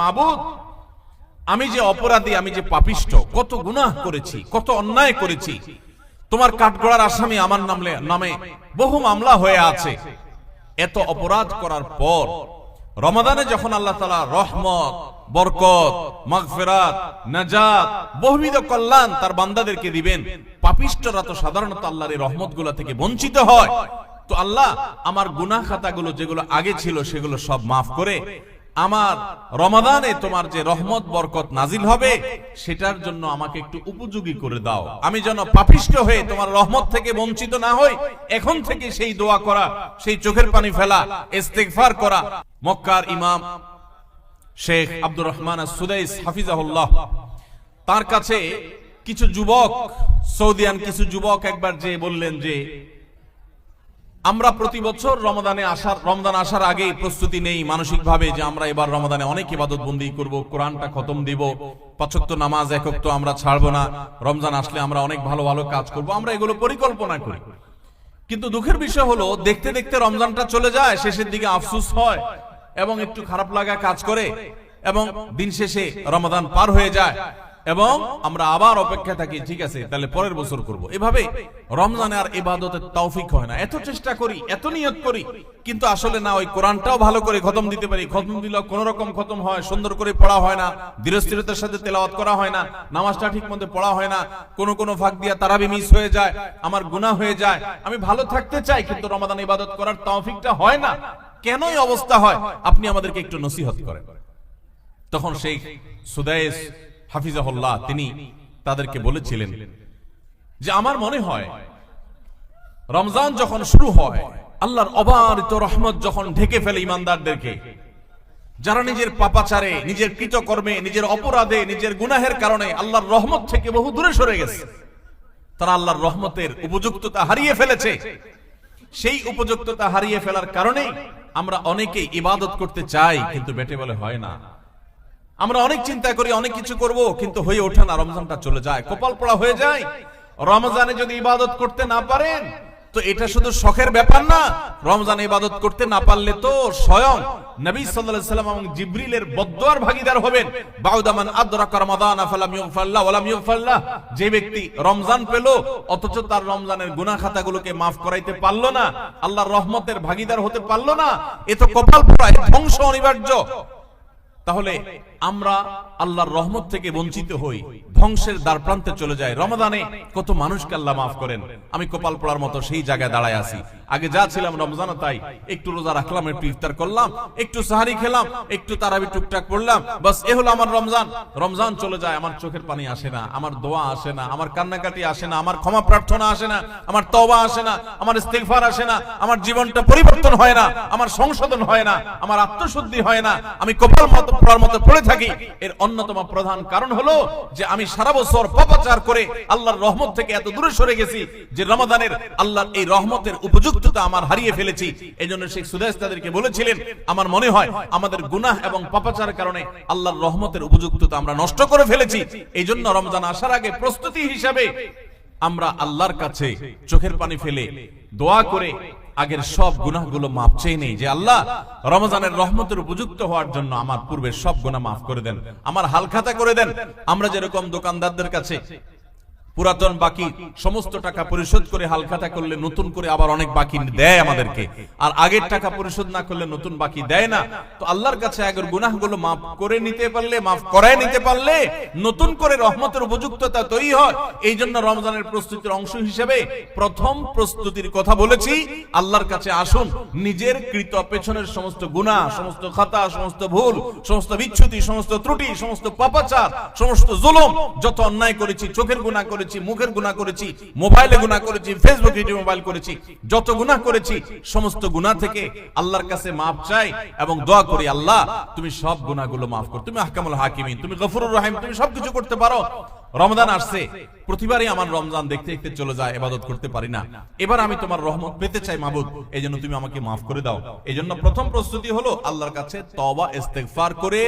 মাবুদ, আমি যে অপরাধী, আমি যে পাপিষ্ট, কত গুনাহ করেছি, কত অন্যায় করেছি। তোমার কাঠগড়ার আসামি আমার নামলে, নামে বহু মামলা হয়ে আছে। এত অপরাধ করার পর, রমাদানে যখন আল্লাহ তালা রহমত, বরকত, মাগফেরাত, নাজাত, বহুবিধ কল্যাণ তার বান্দাদেরকে দিবেন, পাপিষ্টরা তো সাধারণত আল্লাহর এই রহমতগুলো থেকে বঞ্চিত হয়। তো আল্লাহ, আমার গুনাহ খাতাগুলো যেগুলো আগে ছিল, সেগুলো সব মাফ করে আমার রমাদানে তোমার যে রহমত, বরকত নাজিল হবে, সেটার জন্য আমাকে একটু উপযোগী করে দাও। আমি যেন পাপিষ্ট হয়ে তোমার রহমত থেকে বঞ্চিত না হই, এখন থেকে সেই দোয়া করা, সেই চোখের পানি ফেলা, ইস্তেগফার করা। মক্কার ইমাম শেখ আব্দুর রহমান সুদাইস হাফিজাহুল্লাহ, তার কাছে কিছু যুবক, সৌদিয়ান কিছু যুবক একবার যে বললেন যে আমরা প্রতি বছর রমদানে আসার রমদান আসার আগেই প্রস্তুতি নেই মানসিকভাবে যে আমরা এবার রমদানে অনেক ইবাদত বন্দি করব, কোরআনটা খতম দিব, পাচক্ত নামাজ একক তো আমরা ছাড়বো না, রমজান আসলে আমরা অনেক ভালো ভালো কাজ করব, আমরা এগুলো পরিকল্পনা করি। কিন্তু দুঃখের বিষয় হলো, দেখতে দেখতে রমজানটা চলে যায়, শেষের দিকে আফসুস হয় এবং একটু খারাপ লাগা কাজ করে এবং দিন শেষে রমাদান পার হয়ে যায়। এবং আমরা আবার অপেক্ষা থাকি, ঠিক আছে, তাহলে পরের বছর করব। এভাবে রমজানে আর ইবাদতের তৌফিক হয় না। এত চেষ্টা করি, এত নিয়ত করি, কিন্তু আসলে না, ওই কোরআনটাও ভালো করে খতম দিতে পারি। খতম দিলেও কোন রকম খতম হয়, সুন্দর করে পড়া হয় না, ধীরস্থিরতার সাথে তেলাওয়াত করা হয় না, নামাজটা ঠিক মতো পড়া হয় না, কোন কোন ফাঁক দিয়া তারাবি মিস হয়ে যায়, আমার গুনাহ হয়ে যায়। আমি ভালো থাকতে চাই, কিন্তু রমাদান ইবাদত করার তৌফিকটা হয় না। কেনই অবস্থা হয়? আপনি আমাদেরকে একটু নসিহত করেন। তখন সেই সুদাইস হাফিজাহুল্লাহ, তিনি তাদেরকে বলেছিলেন যে আমার মনে হয় রমজান যখন শুরু হয়, আল্লাহর অবারিত রহমত যখন ঢেকে ফেলে ইমানদারদেরকে, যারা নিজের পাপাচারে, নিজের কৃতকর্মে, নিজের অপরাধে, নিজের গুনাহের কারণে আল্লাহর রহমত থেকে বহু দূরে সরে গেছে, তারা আল্লাহর রহমতের উপযুক্ততা হারিয়ে ফেলেছে। সেই উপযুক্ততা হারিয়ে ফেলার কারণে আমরা অনেকে ইবাদত করতে চাই, কিন্তু বেটে বলে হয় না। আমরা অনেক চিন্তা করি, অনেক কিছু করব, কিন্তু হয়ে ওঠে না, রমজানটা চলে যায়, কপাল পড়া হয়ে যায়। রমজানে যদি ইবাদত করতে না পারেন, তো এটা শুধু শখের ব্যাপার না, রমজানে ইবাদত করতে না পারলে তো স্বয়ং নবী সাল্লাল্লাহু সাল্লাম এবং জিবরিলের বদদুয়ার ভাগীদার হবেন। বাউদামান আদরাকা রমাদান ফালাম ইউগফাল্লাহ ওয়ালাম ইউগফাল্লাহ যে ব্যক্তি রমজান পেল, অথচ তার রমজানের গুনাহ খাতাগুলোকে মাফ করাইতে পারল না, আল্লাহর রহমতের ভাগীদার হতে পারল না, এ তো কপাল পোড়া ধ্বংস অনিবার্য। তাহলে আমরা আল্লাহর রহমত থেকে বঞ্চিত হই, ধ্বংসের দ্বার প্রান্তে চলে যায় রমাদানে কত মানুষকে আল্লাহ মাফ করেন। আমি কপাল পড়ার মতো সেই জায়গায় দাঁড়ায় আছি। আগে যা ছিলাম রমজান তাই। একটু রোজা রাখলাম, একটু ইফতার করলাম, একটু সাহারি খেলাম, একটু তারাবি টুকটাক পড়লাম। বাস, এ হলো আমার রমজান। রমজান চলে যায়, আমার চোখের পানি আসে না, আমার দোয়া আসে না, আমার কান্নাকাটি আসে না, আমার ক্ষমা প্রার্থনা আসে না, আমার তওবা আসে না, আমার ইস্তেগফার আসে না, আমার জীবনটা পরিবর্তন হয় না, আমার সংশোধন হয় না, আমার আত্মশুদ্ধি হয় না, আমি কপাল মতো পড়ার মতো পড়ে থাকি, এর অন্যতম প্রধান কারণ হলো যে আমি সারা বছর পাপাচার করে আল্লাহর রহমত থেকে এত দূরে সরে গেছি যে রমাদানের আল্লাহর এই রহমতের উপযুক্ততা আমার হারিয়ে ফেলেছি। এই জন্য শেখ তাদেরকে বলেছিলেন, আমার মনে হয় আমাদের গুনাহ এবং পাপাচারের কারণে আল্লাহর রহমতের উপযুক্ততা আমরা নষ্ট করে ফেলেছি। এই জন্য রমজান আসার আগে প্রস্তুতি হিসাবে আমরা আল্লাহর কাছে চোখের পানি ফেলে দোয়া করে আগের সব গুনাহগুলো মাপ চেয়ে নেই যে আল্লাহ রমজানের রহমতের উপযুক্ত হওয়ার জন্য আমার পূর্বের সব গুনাহ মাফ করে দেন, আমার হালখাতা করে দেন। আমরা যেরকম দোকানদারদের কাছে পুরাতন বাকি সমস্ত টাকা পরিশোধ করে হালখাতা করলে নতুন করে আবার অনেক বাকি দেয় আমাদেরকে। আর আগের টাকা পরিশোধ না করলে নতুন বাকি দেয় না। তো আল্লাহর কাছে আগের গুনাহগুলো মাফ করে নিতে পারলে, মাফ করায় নিতে পারলে, নতুন করে রহমতের উপযুক্ততা তৈরি হয়। এই জন্য রমজানের প্রস্তুতির অংশ হিসেবে প্রথম প্রস্তুতির কথা বলেছি, আল্লাহর কাছে আসুন, নিজের কৃত পেছনের সমস্ত গুনাহ, সমস্ত খাতা, সমস্ত ভুল, সমস্ত বিচ্ছুতি, সমস্ত ত্রুটি, সমস্ত পাপাচার, সমস্ত জুলুম, যত অন্যায় করেছি, চোখের গুনাহ করেছি, মুখের গুনাহ করেছি, মোবাইলে গুনাহ করেছি ফেসবুক ইউটিউব মোবাইল করেছি, যত গুনাহ করেছি, সমস্ত গুনাহ থেকে আল্লাহর কাছে মাফ চাই এবং দোয়া করি, আল্লাহ, তুমি সব গুনাহগুলো মাফ করো। তুমি আহকামুল হাকিমিন, তুমি গফুরুর রহিম, তুমি সবকিছু করতে পারো। রমজান আসছে, প্রতিবারই আমার রমজান দেখতে দেখতে চলে যায় এবাদত করতে পারি না। এবার আমি তোমার রহমত পেতে চাই মাবুদ এই জন্য তুমি আমাকে মাফ করে দাও। এই জন্য প্রথম প্রস্তুতি হলো আল্লাহর কাছে তবা ইস্তেগফার করে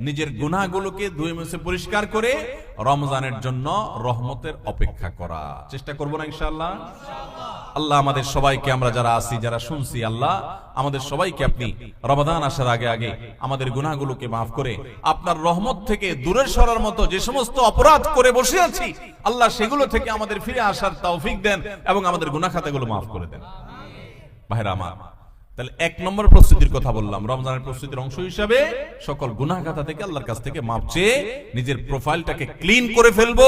নিজের গুনাহগুলোকে ধুয়ে মুছে পরিষ্কার করে রমজানের জন্য রহমতের অপেক্ষা করা। চেষ্টা করব না ইনশাআল্লাহ? আল্লাহ আমাদের সবাইকে, আমরা যারা আছি, যারা শুনছি, আল্লাহ আমাদের সবাইকে আপনি রমাদান আসার আগে আগে আমাদের গুনাহগুলোকে মাফ করে আপনার রহমত থেকে দূরে সরার মতো যে সমস্ত অপরাধ করে বসে আছি, আল্লাহ সেগুলো থেকে আমাদের ফিরে আসার তৌফিক দেন এবং আমাদের গুনাহ খাতাগুলো মাফ করে দেন। ভাইরা আমার তাহলে এক নম্বর প্রস্তুতির কথা বললাম। রমজানের প্রস্তুতির অংশ হিসাবে সকল গুনাহগাতা থেকে আল্লাহর কাছ থেকে মাপ চেয়ে নিজের প্রোফাইলটাকে ক্লিন করে ফেলব,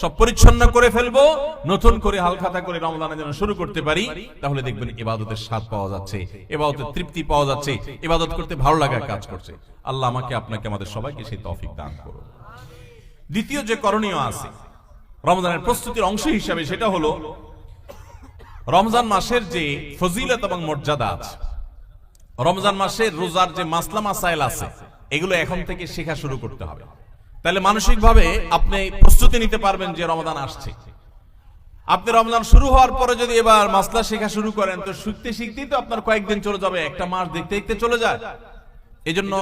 সব পরিচ্ছন্ন করে ফেলব, নতুন করে হালখাতা করে রমজানের জন্য শুরু করতে পারি, তাহলে দেখবেন ইবাদতের স্বাদ পাওয়া যাচ্ছে, ইবাদতের তৃপ্তি পাওয়া যাচ্ছে, ইবাদত করতে ভালো লাগার কাজ করছে। আল্লাহ আমাকে, আপনাকে, আমাদের সবাইকে সেই তৌফিক দান করুন। দ্বিতীয় যে করণীয় আছে, রমজানের প্রস্তুতির অংশ হিসাবে সেটা হলো রমজান মাসের যে ফজিলত এবং মর্যাদা আছে, রমজান মাসের রোজার যে মাসলা মাসাইল আছে, এগুলো এখন থেকে শেখা শুরু করতে হবে। তাহলে মানসিকভাবে আপনি প্রস্তুতি নিতে পারবেন যে রমজান আসছে। আপনি রমজান শুরু হওয়ার পরে যদি এবার মাসলা শেখা শুরু করেন, তো শিখতে শিখতেই তো আপনার কয়েকদিন চলে যাবে, একটা মাস দেখতে দেখতে চলে যায়। এজন্য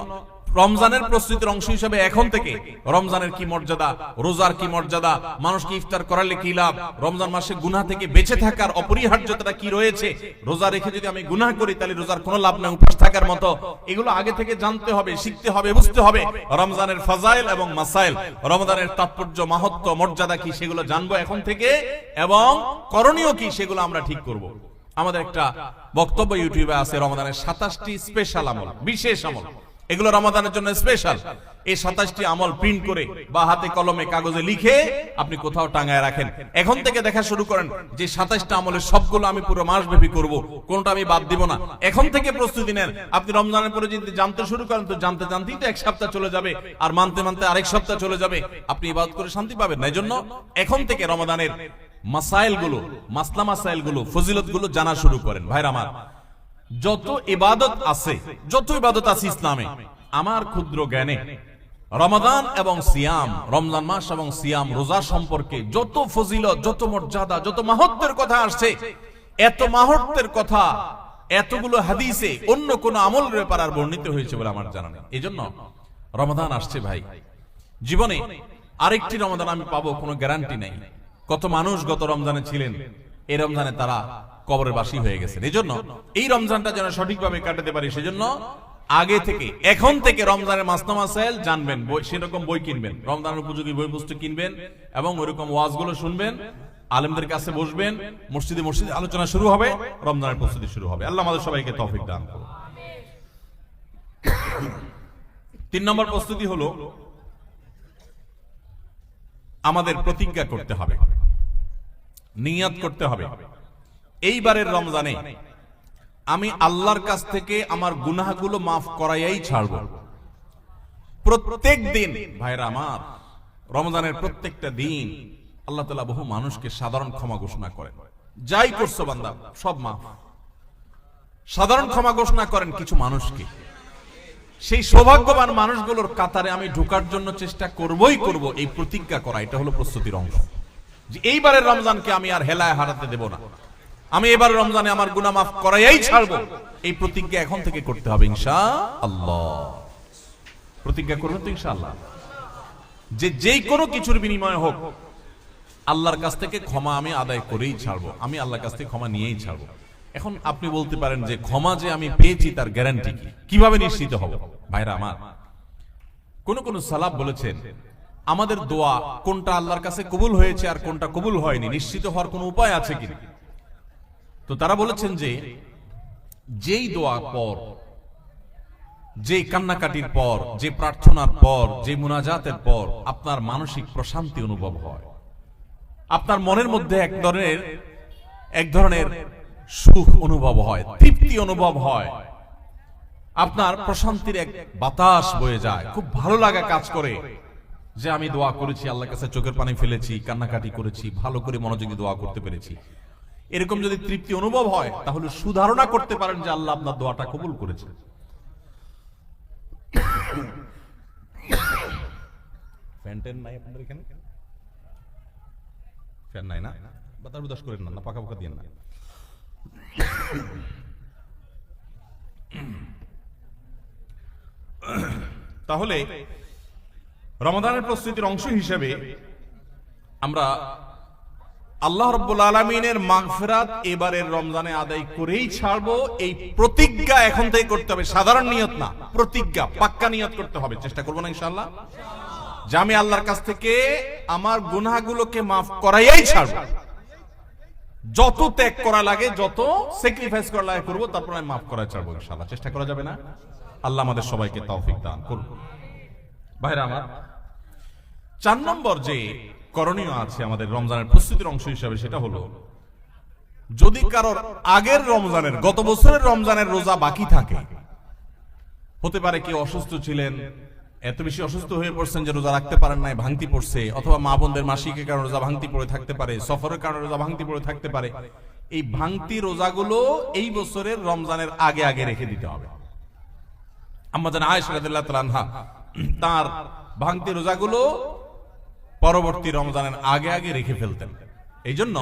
রমজানের প্রস্তুতির অংশ হিসেবে এখন থেকে রমজানের কি মর্যাদা রোজার কি মর্যাদা মানুষকে ইফতার করালে কি লাভ রমজান মাসে গুনাহ থেকে বেঁচে থাকার অপরিহার্যতা কি রয়েছে রোজা রেখে যদি আমি গুনাহ করি তাহলে রোজার কোনো লাভ নাই উপাস থাকার মতো। এগুলো আগে থেকে জানতে হবে শিখতে হবে বুঝতে হবে। রমজানের ফাজাইল এবং মাসাইল রমজানের তাৎপর্য মাহাত্ম মর্যাদা কি সেগুলো জানব এখন থেকে এবং করণীয় কি সেগুলো আমরা ঠিক করব। আমাদের একটা বক্তব্য ইউটিউবে আছে রমাদানের সাতাশটি স্পেশাল আমল বিশেষ আমল। এগুলো রমাদানের জন্য স্পেশাল এই সাতাশটি আমল প্রিন্ট করে বা হাতে কলমে কাগজে লিখে আপনি কোথাও টাঙায় রাখেন। এখন থেকে দেখা শুরু করেন যে সাতাশটা আমলের সবগুলো আমি পুরো মাস ব্যাপী করব, কোনটা আমি বাদ দিব না। এখন থেকে প্রস্তুতি নেন। আপনি রমজানের পরে যদি জানতে শুরু করেন, তো জানতে জানতেই তো এক সপ্তাহ চলে যাবে আর মানতে মানতে আরেক সপ্তাহ চলে যাবে। আপনি ইবাদত করে শান্তি পাবেন না। জন্য এখন থেকে রমাদানের মাসাইলগুলো মাসলা মাসাইলগুলো ফজিলতগুলো জানা শুরু করেন। ভাইরা আমার যত ইবাদত আছে, যত ইবাদত আছে ইসলামে, আমার ক্ষুদ্র জ্ঞানে, রমাদান এবং সিয়াম, রমজান মাস এবং সিয়াম রোজা সম্পর্কে যত ফজিলত, যত মর্যাদা, যত মাহত্বের কথা আসছে, এত মাহত্বের কথা, এতগুলো হাদিসে অন্য কোন আমল ব্যাপার আর বর্ণিত হয়েছে বলে আমার জানা নেই। এই জন্য রমাদান আসছে ভাই। জীবনে আরেকটি রমাদান আমি পাবো, কোনো গ্যারান্টি নেই। কত মানুষ গত রমজানে ছিলেন এই রমজানে তারা কবরের বাসী হয়ে গেছেন। এই জন্য এই রমজানটা যেন সঠিকভাবে কাটাতে পারি, সেজন্য আগে থেকে, এখন থেকে রমজানের মাসনা মাসাইল জানবেন সেরকম বই কিনবেন। রমজানের উপযোগী বই পুস্তক কিনবেন এবং ওইরকম ওয়াজগুলো শুনবেন, আলেমদের কাছে বসবেন, মসজিদে মসজিদে আলোচনা শুরু হবে, রমজানের প্রস্তুতি শুরু হবে। আল্লাহ আমাদের সবাইকে তৌফিক দান করুন। তিন নম্বর প্রস্তুতি হলো, আমাদের প্রতিজ্ঞা করতে হবে। নিয়াত করতে হবে। এইবারের রমজানে আমি আল্লাহর কাছ থেকে আমার গুনাহগুলো মাফ করাইয়াই ছাড়ব। প্রত্যেক দিন, ভাইরা আমার, রমজানের প্রত্যেকটা দিন আল্লাহ তালা বহু মানুষকে সাধারণ ক্ষমা ঘোষণা করেন। যাই করছ বান্দা, সব মাফ। সাধারণ ক্ষমা ঘোষণা করেন কিছু মানুষকে। সেই সৌভাগ্যবান মানুষগুলোর কাতারে আমি ঢোকার জন্য চেষ্টা করবই করব, এই প্রতিজ্ঞা করা, এটা হলো প্রস্তুতির অংশ। এইবারের রমজানকে আমি আর হেলায় হারাতে দেব না। আমি এবার রমজানে আমার গুনাহ মাফ করাইয়াই ছাড়বো। এই প্রতিজ্ঞা এখন থেকে করতে হবে ইনশা আল্লাহ প্রতিজ্ঞা করবেন তো ইনশাআল্লাহ। যে যেই কোনো কিছুর বিনিময় হোক, আল্লাহর কাছ থেকে ক্ষমা আমি আদায় করেই ছাড়বো। আমি আল্লাহর কাছ থেকে ক্ষমা নিয়েই ছাড়বো। এখন আপনি বলতে পারেন যে ক্ষমা যে আমি পেয়েছি তার গ্যারান্টি কীভাবে নিশ্চিত হব? ভাইরা আমার, কোন কোন সালাব বলেছেন আমাদের দোয়া কোনটা আল্লাহর কাছে কবুল হয়েছে আর কোনটা কবুল হয়নি, নিশ্চিত হওয়ার কোনো উপায় আছে কি তো তারা বলেছেন যে, যেই দোয়া পর যে কান্নাকাটির পর, যে প্রার্থনার পর, যে মুনাজাতের পর আপনার মানসিক প্রশান্তি অনুভব হয়। আপনার মনের মধ্যে এক ধরনের এক ধরনের সুখ অনুভব হয়, তৃপ্তি অনুভব হয়। আপনার প্রশান্তির এক বাতাস বয়ে যায়, খুব ভালো লাগা কাজ করে। যে আমি দোয়া করেছি, আল্লাহর কাছে চোখের পানি ফেলেছি, কান্নাকাটি করেছি, ভালো করে মনোযোগী দোয়া করতে পেরেছি। এরকম যদি তৃপ্তি অনুভব হয়, তাহলে সুধারণা করতে পারেন যে আল্লাহ আপনার দোয়াটা কবুল করেছে বুদাস করেন না পাকা পাকা দিয়ে তাহলে রমাদানের প্রস্তুতির অংশ হিসেবে আমরা আল্লাহ রব্বুল আলমিনের মাগফিরাত এবারের রমজানে আদায় করেই ছাড়বো। এই প্রতিজ্ঞা এখন থেকে করতে হবে। সাধারণ নিয়ত না, প্রতিজ্ঞা, পাক্কা নিয়ত করতে হবে। চেষ্টা করব না ইনশাল্লাহ যে আমি আল্লাহর কাছ থেকে আমার গুনাহগুলোকে মাফ করাইয়াই ছাড়বো। যত ত্যাগ করা লাগে, যত স্যাক্রিফাইস করা লাগে, করব, তারপর আমি মাফ করা ছাড়বো ইনশাল্লাহ চেষ্টা করা যাবে না। আল্লাহ আমাদের সবাইকে তৌফিক দান করুন। ভাইরা আমার, চার নম্বর যে করণীয় আছে আমাদের রমজানের প্রস্তুতির অংশ হিসাবে সেটা হলো, যদি কারোর আগের রমজানের, গত বছরের রমজানের রোজা বাকি থাকে, হতে পারে কেউ অসুস্থ ছিলেন, এত বেশি অসুস্থ হয়ে পড়ছেন যে রোজা রাখতে পারেন নাই, ভাঙতি পড়ছে, অথবা মা বোনদের মাসিকের কারণে রোজা ভাঙতি পড়ে থাকতে পারে, সফরের কারণে রোজা ভাঙতি পড়ে থাকতে পারে, এই ভাঙতি রোজাগুলো এই বছরের রমজানের আগে আগে রেখে দিতে হবে। আমাদের আয়েশা রাদিয়াল্লাহু তাআলা তার ভাঙতি রোজাগুলো পরবর্তী রমজানের আগে আগে রেখে ফেলতেন। এই জন্য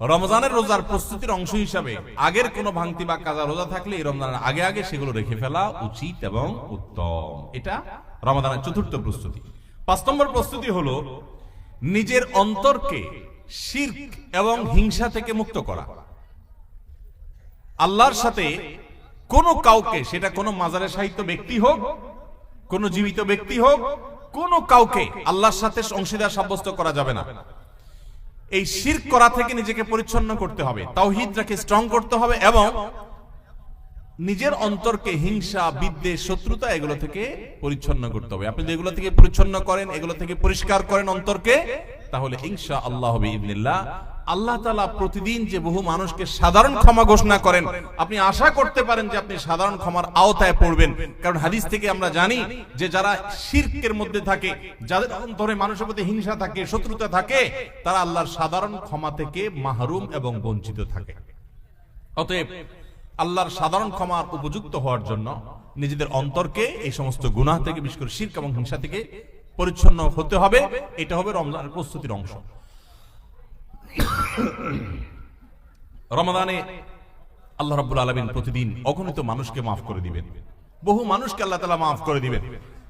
রমজানের রোজার প্রস্তুতির অংশ হিসাবে আগের কোনো ভাঙতি বা কাজা রোজা থাকলে এই রমজানের আগে আগে সেগুলো রেখে ফেলা উচিত এবং উত্তম। এটা রমজানের চতুর্থ প্রস্তুতি। পাঁচ নম্বর প্রস্তুতি হলো নিজের অন্তরকে শির্ক এবং হিংসা থেকে মুক্ত করা। আল্লাহর সাথে কোনো কাউকে, সেটা কোনো মাজারের সাহিত্য ব্যক্তি হোক কোন জীবিত ব্যক্তি হোক, কোন কাউকে আল্লাহর সাথে অংশীদার সাব্যস্ত করা যাবে না। এই শির করা থেকে নিজেকে পরিচ্ছন্ন করতে হবে, তাওহিদটাকে স্ট্রং করতে হবে এবং নিজের অন্তরকে হিংসা, বিদ্বেষ, শত্রুতা এগুলো থেকে পরিচ্ছন্ন করতে হবে। আপনি যেগুলো থেকে পরিচ্ছন্ন করেন, এগুলো থেকে পরিষ্কার করেন অন্তরকে, তাহলে ইনশা আল্লাহ ইবনিল্লাহ আল্লাহ তালা প্রতিদিন যে বহু মানুষকে সাধারণ ক্ষমা ঘোষণা করেন, আপনি আশা করতে পারেন যে আপনি সাধারণ ক্ষমার আওতায় পড়বেন। কারণ হাদিস থেকে আমরা জানি যে যারা শিরকের মধ্যে থাকে, যাদের অন্তরে মানুষের প্রতি হিংসা থাকে, শত্রুতা থাকে, তারা আল্লাহর সাধারণ ক্ষমা থেকে মাহরুম এবং বঞ্চিত থাকে। অতএব আল্লাহর সাধারণ ক্ষমার উপযুক্ত হওয়ার জন্য নিজেদের অন্তরকে এই সমস্ত গুনাহ থেকে, বিশেষ করে শির্ক এবং হিংসা থেকে পরিচ্ছন্ন হতে হবে। এটা হবে রমজানের প্রস্তুতির অংশ। রমাদানে আল্লাহ রাব্বুল আলামিন প্রতিদিন অগণিত মানুষকে মাফ করে দিবেন। বহু মানুষকে আল্লাহ তাআলা মাফ করে দিবেন।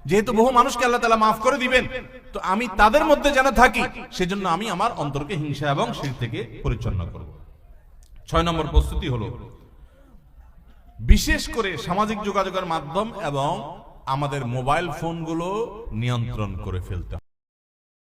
যেহেতু বহু মানুষকে আল্লাহ তাআলা মাফ করে দিবেন, তো আমি তাদের মধ্যে যেন থাকি, সেজন্য আমি আমার অন্তরকে হিংসা এবং শির থেকে পরিচ্ছন্ন করব। ছয় নম্বর প্রস্তুতি হলো, বিশেষ করে সামাজিক যোগাযোগের মাধ্যম এবং আমাদের মোবাইল ফোনগুলো নিয়ন্ত্রণ করে ফেলতে